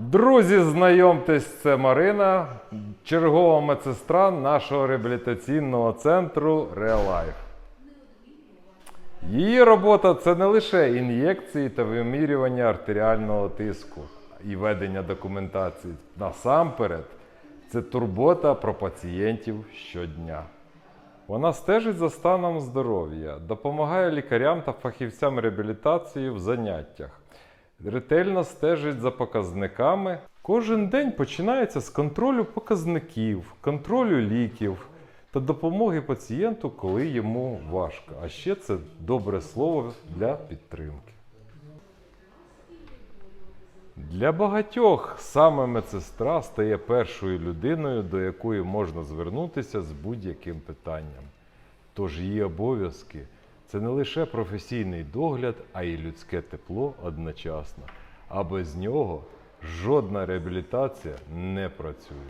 Друзі, знайомтесь, це Марина, чергова медсестра нашого реабілітаційного центру Реалайф. Її робота це не лише ін'єкції та вимірювання артеріального тиску і ведення документації. Насамперед, це турбота про пацієнтів щодня. Вона стежить за станом здоров'я, допомагає лікарям та фахівцям реабілітації в заняттях, ретельно стежить за показниками. Кожен день починається з контролю показників, контролю ліків та допомоги пацієнту, коли йому важко. А ще це добре слово для підтримки. Для багатьох саме медсестра стає першою людиною, до якої можна звернутися з будь-яким питанням. Тож її обов'язки це не лише професійний догляд, а й людське тепло одночасно. А без нього жодна реабілітація не працює.